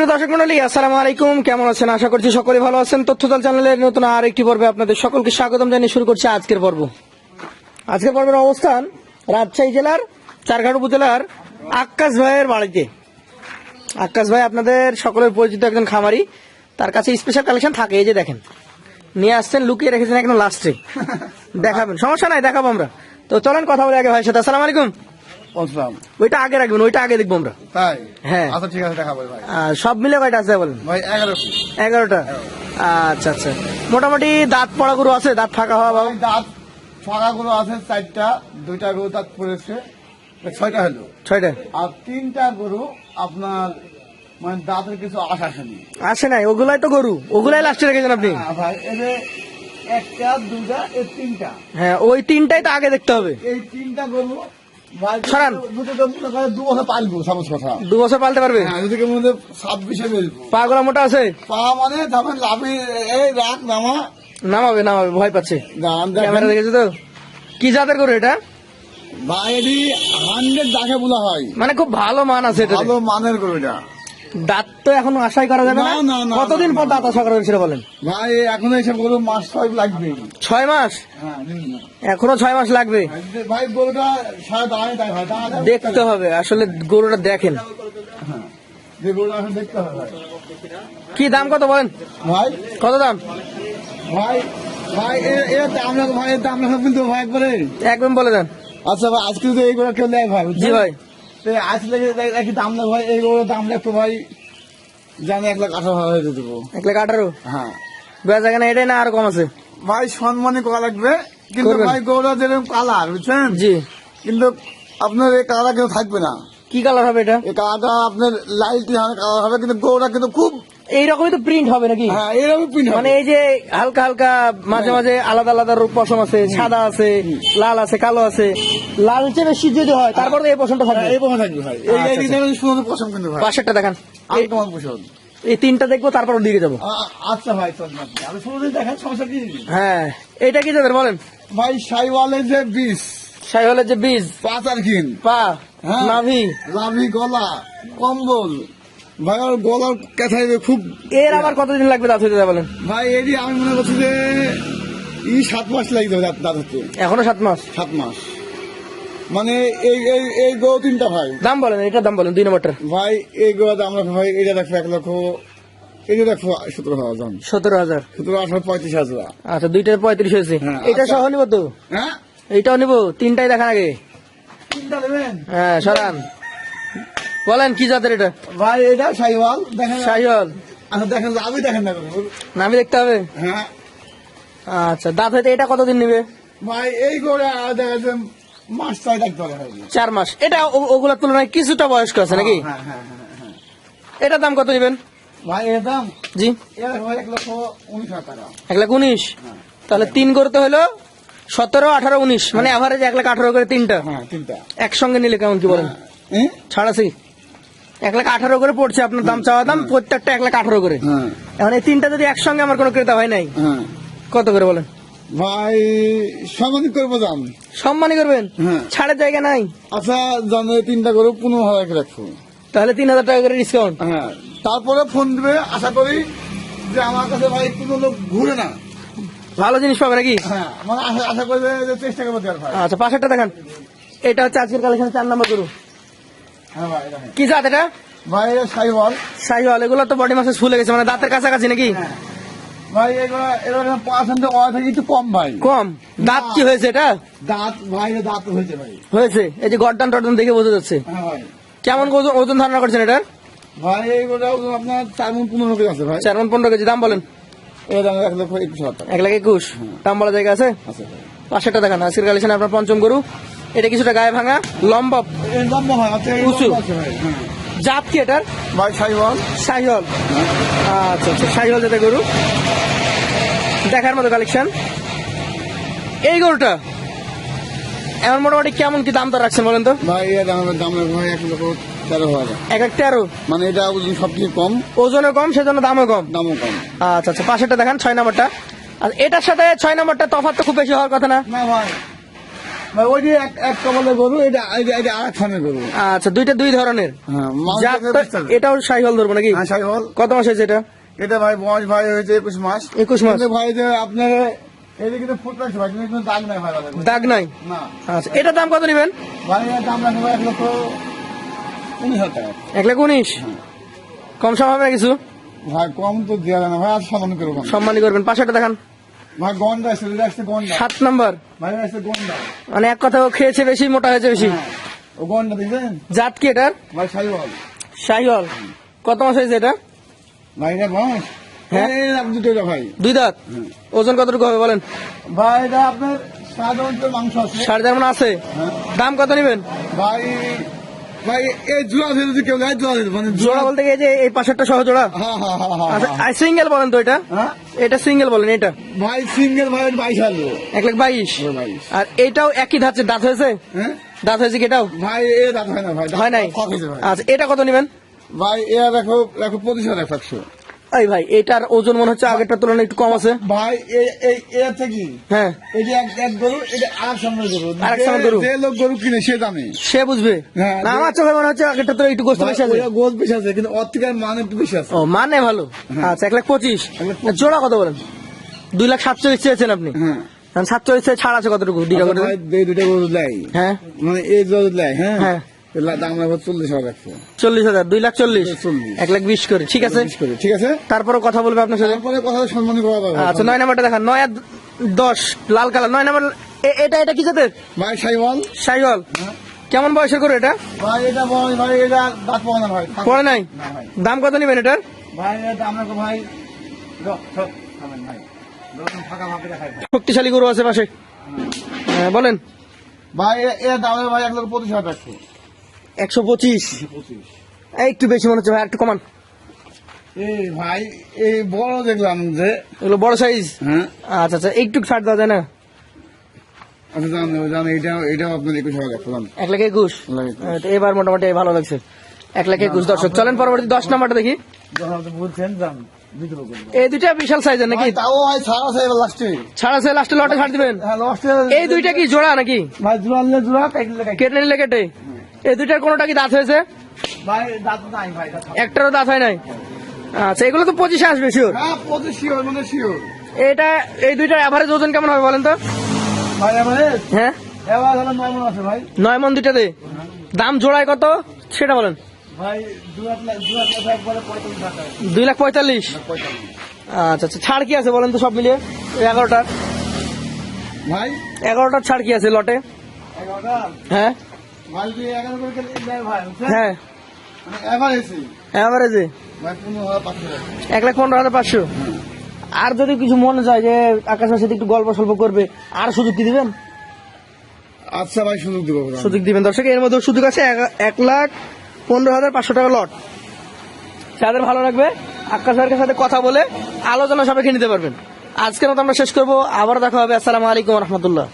সুপ্রিয় দর্শক মন্ডলী, আসসালামু আলাইকুম। কেমন আছেন? আশা করছি সকলে ভালো আছেন। তথ্যদল চ্যানেলের নতুন আর একটি পর্বে আপনাদের সকলকে স্বাগতম জানিয়ে শুরু করছি আজকের পর্ব। আজকের পর্বের অবস্থান রাজশাহী জেলার চারঘাট উপজেলার আকাশ ভাইয়ের বাড়িতে। আকাশ ভাই আপনাদের সকলের পরিচিত একজন খামারি। তার কাছে স্পেশাল কালেকশন থাকে, এই যে দেখেন। নিয়ে আসছেন, লুকিয়ে রেখেছেন একদম লাস্টে দেখাবেন। সমস্যা নাই, দেখাবো আমরা। তো চলেন কথা বলে আগে ভাইয়ের সাথে। আসসালামু আলাইকুম। ওইটা আগে রাখবেন ওইটা আগে দেখব আমরা। তাই? হ্যাঁ। আচ্ছা ঠিক আছে ভাই। সব মিলে কয়টা আছে বলেন? ভাই এগারো এগারোটা? আচ্ছা আচ্ছা। মোটামুটি দাঁত পড়া গরু আছে দাঁত ফাঁকা হওয়া বাবু দাঁত ফাঁকা গুলো আছে চারটা দুইটা গরু দাঁত পড়েছে। ছয়টা হলো। ছয়টা? আর তিনটা গরু আপনার মানে দাঁতের কিছু আশ আসেনি। আসে নাই ওগুলাই তো গরু। ওগুলাই লাস্টে রেখেছেন আপনি? হ্যাঁ ভাই এদের একটা দুটা এই তিনটা। হ্যাঁ ওই তিনটাই তো আগে দেখতে হবে। এই তিনটা গরু সরান। দুটো তো করেন দু বছর পালবো সবুজ কথা। দু বছর পালতে পারবে? হ্যাঁ মধ্যে ছাব্বিশে বেলবো পা গোলা মোটা আছে? পা মানে লাভি এই নামা। নামাবে নামাবে ভয় পাচ্ছে। ক্যামেরা দেখেছ তো? কি জাতের করে এটা? ভাই এটি হান্ড্রেড যাকে বলা হয়। মানে খুব ভালো মান আছে এটা ভালো মানের করে এটা। দাঁত তো এখন আশাই করা যাবে না কতদিন পর দাঁত আশা করা সেটা বলেন? ভাই এখন এইসব গরু মাস ছয় লাগবে। ছয় মাস? হ্যাঁ এখনও ছয় মাস লাগবে? ভাই গরুটা দেখতে হবে আসলে গরুটা দেখেন। হ্যাঁ কি দাম কত বলেন? ভাই? কত দাম? ভাই ভাই এ- এর দাম ভাই এর দাম কিন্তু ভাই একবারে। একদম বলে দেন। আচ্ছা ভাই আজকে যদি এই গরু কেউ নেয় ভাই জি ভাই। আসলে দাম ভাই দাম রাখতো ভাই জানি এক লাখ আঠারো হাজার হয়ে দেবো এক লাখ আঠারো? হ্যাঁ। বেচা কেনা এটাই না আর কম আছে? ভাই সম্মানে করা লাগবে। কিন্তু। ভাই গৌরা যেরকম কালার বুঝছেন? জি। কিন্তু আপনার এই কালার কেউ থাকবে না। কি কালার হবে এটা? এই কালারটা আপনার লাইট কালার হবে কিন্তু গরুটা কিন্তু খুব এইরকমই তো প্রিন্ট হবে নাকি? হ্যাঁ এরকম প্রিন্ট মানে এই যে হালকা হালকা মাঝে মাঝে আলাদা আলাদা রূপ পশম আছে সাদা আছে লাল আছে কালো আছে। লালচে বেশি যদি হয় তারপর এই পশমটা থাকবে। এই পছন্দ থাকবে ভাই। এই আচ্ছা, এই ধরনের সুন্দর পছন্দ কিন্তু ভাই। পাশেরটা দেখান। আমি তোমার পছন্দ এই তিনটা দেখব তারপর ওদিকে যাব। আচ্ছা ভাই দেখেন সমস্যা কি? হ্যাঁ এটা কি যাদের বলেন? ভাই সাইওয়ালের যে বিষ সাইহলের যে বীজ। পা আর কিন পা হ্যাঁ। নাভি। লাভি গলা কম্বল। ভাই ওর গলার কেথাই খুব এর আবার কতদিন লাগবে দাঁত হইতে বলেন? ভাই এটি আমি মনে করছি যে ই সাত মাস লাগবে দাঁত দাঁত হতে। এখনও সাত মাস? সাত মাস। মানে এই এই এই গরু তিনটা ভাই। দাম বলেন এটা দাম বলেন দুই নম্বরটা ভাই এই গো দাম রাখো ভাই এটা দেখো এক লক্ষ এটা দেখো সতেরো হাজার সতেরো হাজার? সতেরো আঠারো পঁয়ত্রিশ হাজার। আচ্ছা দুইটার পঁয়ত্রিশ হয়েছে। হ্যাঁ, এটা আচ্ছা। সহ নিব তো? হ্যাঁ? এইটাও নিব? তিনটাই দেখান আগে। তিনটা নেবেন? হ্যাঁ সরান। বলেন কি জাতের এটা? ভাই এটা সাইওয়াল দেখেন সাইহল আচ্ছা দেখেন আমি দেখেন না নামি দেখতে হবে? হ্যাঁ। আচ্ছা দাঁত হইতে এটা কতদিন নিবে? ভাই এই গরু দেখা যাচ্ছে মাস ছয় দেখতে হবে চার মাস। এটা ওগুলোর তুলনায় কিছুটা বয়স্ক আছে নাকি? হ্যাঁ হ্যাঁ হ্যাঁ এটার দাম কত নেবেন ভাই এর দাম? জি। এক লাখ উনিশ। তাহলে তিন করতে হলো সতেরো আঠারো উনিশ। মানে অ্যাভারেজ এক লাখ আঠারো করে তিনটা। তিনটা। একসঙ্গে নিলে কেমন কি বলেন? ছাড় আছে এক লাখ আঠারো করে পড়ছে আপনার দাম চাওয়া দাম প্রত্যেকটা এক লাখ আঠারো করে। এখন এই তিনটা যদি একসঙ্গে আমার কোনো ক্রেতা হয় নাই কত করে বলেন? ভাই সামাজিক করব দাম সম্মানই করবেন। ছাড়ের জায়গা নাই? আচ্ছা জানো তিনটা গরু পনেরো হাজার করে রাখব। তাহলে তিন হাজার টাকা করে ডিসকাউন্ট হ্যাঁ তারপরে ফোন দিবে আশা করি যে আমার কাছে ভাই কোনো লোক ঘুরে না। ভালো জিনিস পাবে নাকি? হ্যাঁ মানে আশা করবে চেষ্টা করব আচ্ছা পাশেরটা দেখান। এটা হচ্ছে আজকের কালেকশন চার নম্বর গরু। দেখেন। কি জাত এটা? ভাই এগুলো তো বডি মাসে ফুলে গেছে মানে দাঁতের কাছাকাছি নাকি? হ্যাঁ। ভাই এগুলো এগুলো পার্সেন্ট ওয়া থেকে একটু কম ভাই। কম। দাঁত কি হয়েছে এটা? দাঁত ভাই দাঁত হয়েছে ভাই। হয়েছে। এই যে গরদান টরদান দেখে বোঝা যাচ্ছে। হ্যাঁ কেমন ওজন ওজন ধারণা করছেন এটা ভাই আপনার চার মন পনেরো কেজি আছে ভাই। চার মন পনেরো কেজি দাম বলেন। এক লাখ একুশ। দাম বলা জায়গা আছে? পাশেরটা দেখান আজকের কালেকশন আপনার পঞ্চম গরু। এটা কিছুটা গায়ে ভাঙা লম্বা লম্বা হয় উঁচু। হ্যাঁ জাত কি এটার? ভাই সাইওয়াল সাইহল আচ্ছা আচ্ছা সাইহল যেটা গরু। দেখার মতো কালেকশন এই গরুটা এমন মোটামুটি কেমন কি দাম দর রাখছেন বলেন তো? ভাই এর দাম দাম এক লক্ষ তেরো হাজার। এক এক তেরো? মানে এটা ওজন সব কিছু কম। ওজনও কম সেজন্য দামও কম। দামও কম। আচ্ছা আচ্ছা পাশেরটা দেখান ছয় নম্বরটা। আর এটার সাথে ছয় নম্বরটা তফাৎ তো খুব বেশি হওয়ার কথা না ভাই। ওই যে এক কমলের গরু এটা এটা এটা আর এক ফানের গরু। আচ্ছা দুইটা দুই ধরনের? হ্যাঁ। এটাও সাইহল ধরবো নাকি? হ্যাঁ সাইহল। কত মাস হয়েছে এটা? এটা ভাই বয়স ভাই হয়েছে একুশ মাস। 21 মাস। ভাই যে আপনার দাগ নাই ভাই দাগ নাই? আচ্ছা এটার দাম কত নেবেন? এক লাখ উনিশ কম সম হবে কিছু? ভাই কম তো দেওয়া যায় না ভাই আর সম্মান করব না। সম্মানী করবেন। পাশেটা দেখান। সাত নাম্বার। ভাই আসছে গন্ডা মানে এক কথা ও খেয়েছে বেশি মোটা হয়েছে বেশি। হ্যাঁ, ও গন্ডা দেখছেন জাত কি এটার? শাহিওয়াল। কত মাস হয়েছে এটা? হ্যাঁ। হ্যাঁ দুই দাঁত? ওজন কতটুকু হবে বলেন? ভাই এটা আপনার সাধারণ মাংস আছে। সাড়ে চার আছে? হ্যাঁ। দাম কত নেবেন? ভাই ভাই এই জোড়া কেউ জোড়া মানে বলতে গিয়ে যে এই পাশেরটা সহ জোড়া? হ্যাঁ হ্যাঁ হ্যাঁ আচ্ছা সিঙ্গেল বলেন তো এটা? এটা সিঙ্গেল বলেন এটা? ভাই সিঙ্গেল ভাই বাইশ এক লাখ বাইশ। আর এটাও একই ধাঁচের দাঁত হয়েছে? হ্যাঁ? দাঁত হয়েছে কি এটাও? ভাই এ দাঁত হয় না ভাই হয় নাই? আচ্ছা এটা কত নেবেন? ভাই এ দেখো দেখো পঁচিশ হাজার একশো। এই ভাই এটার ওজন মনে হচ্ছে আগেরটার তুলনায় একটু কম আছে। ভাই এই থেকে হ্যাঁ। এই যে এক গরু এটা আর সামনের গরু। আরেক যে- সামনের গরু। যে লোক গরু কিনে সে দামে সে বুঝবে। হ্যাঁ, না আমার চোখে মনে হচ্ছে আগেরটা তো একটু গোস্ত বেশি আছে। গোল বেশি আছে কিন্তু ওর থেকে মান একটু বেশি আছে। ও মানে ভালো। আচ্ছা এক লাখ পঁচিশ। জোড়া কত বলেন? দুই লাখ সাতচল্লিশ চেয়েছেন আপনি। হ্যাঁ। সাতচল্লিশ ছাড় আছে কতটুকু? দুইটা আচ্ছা দুটা গরু দেয়। হ্যাঁ। মানে এই গরু হ্যাঁ। হ্যাঁ। দাম চল্লিশ হাজার চল্লিশ হাজার দুই লাখ চল্লিশ। এক লাখ বিশ করে ঠিক আছে? ঠিক আছে? তারপরে কথা বলবে আপনার সাথে? তারপরে কথা সম্মান করা যাবে আচ্ছা নয় নাম্বারটা দেখান নয় আর দশ লাল কালার নয় নাম্বার এটা এটা কি জাতের? ভাই সাইওয়াল। সাইওয়াল। কেমন বয়সের করে এটা? ভাই এটা ভাই এটা দাঁত না ভাই। পড়ে নাই? দাম কত নেবেন এটার? ভাই এটা ভাই। শক্তিশালী গরু আছে পাশে। হ্যাঁ, বলেন। ভাই এর দামে ভাই এক লক্ষ পঁচিশ হাজার একশো পঁচিশ। একটু বেশি মনে হচ্ছে ভাই একটু কমান। এই ভাই এই বড় দেখলাম যে। এগুলো বড় সাইজ হ্যাঁ। আচ্ছা আচ্ছা একটু ছাড় দেওয়া যায় না? আচ্ছা জান জান এটা এটাও আপনার একুশ হাজার একশো জান। এক লাখ একুশ? লাখ একুশ। তো এবার মোটামুটি ভালো লাগছে। এক লাখ একুশ দর্শক চলেন পরবর্তী দশ নাম্বারটা দেখি। বলছেন এই দুইটা বিশাল সাইজের নাকি? তাও ভাই ছাড় লাস্টে ছাড় আছে লাস্টে লটে ছাড় দিবেন। হ্যাঁ এই দুইটা কি জোড়া নাকি? ভাই জোড়া নিলে জোড়া কাটলে কাটলে কেটে নিলে কেটে? এই দুইটার কোনোটা কি দাঁত হয়েছে? একটারও দাঁত হয় নাই? আচ্ছা এগুলো তো পঁচিশে আসবে শিওর হ্যাঁ শিওর মানে এটা এই দুইটার অ্যাভারেজ ওজন কেমন হবে বলেন তো? হ্যাঁ? নয় মন দুইটাতে? দাম জোড়ায় কত? সেটা বলেন। দুই লাখ পঁয়তাল্লিশ? আচ্ছা আচ্ছা ছাড় কি আছে বলেন তো সব মিলিয়ে? এগারোটার এগারোটার ছাড় কি আছে লটে? হ্যাঁ? হ্যাঁ। মানে। এক লাখ পনেরো হাজার পাঁচশো? আর যদি কিছু মনে যায় যে আকাশের সাথে একটু গল্প সল্প করবে আর সুযোগ কি দিবেন? আচ্ছা ভাই সুযোগ দিব। সুযোগ দিবেন। দর্শক এর মধ্যে সুযোগ আছে এক- লাখ পনেরো হাজার পাঁচশো টাকা লট। যাদের ভালো লাগবে আকাশ ভাইয়ের সাথে কথা বলে আলোচনা সাপেক্ষে নিতে পারবেন। আজকের মতো আমরা শেষ করব। আবার দেখা হবে। আসসালামু আলাইকুম রহমতুল্লাহ।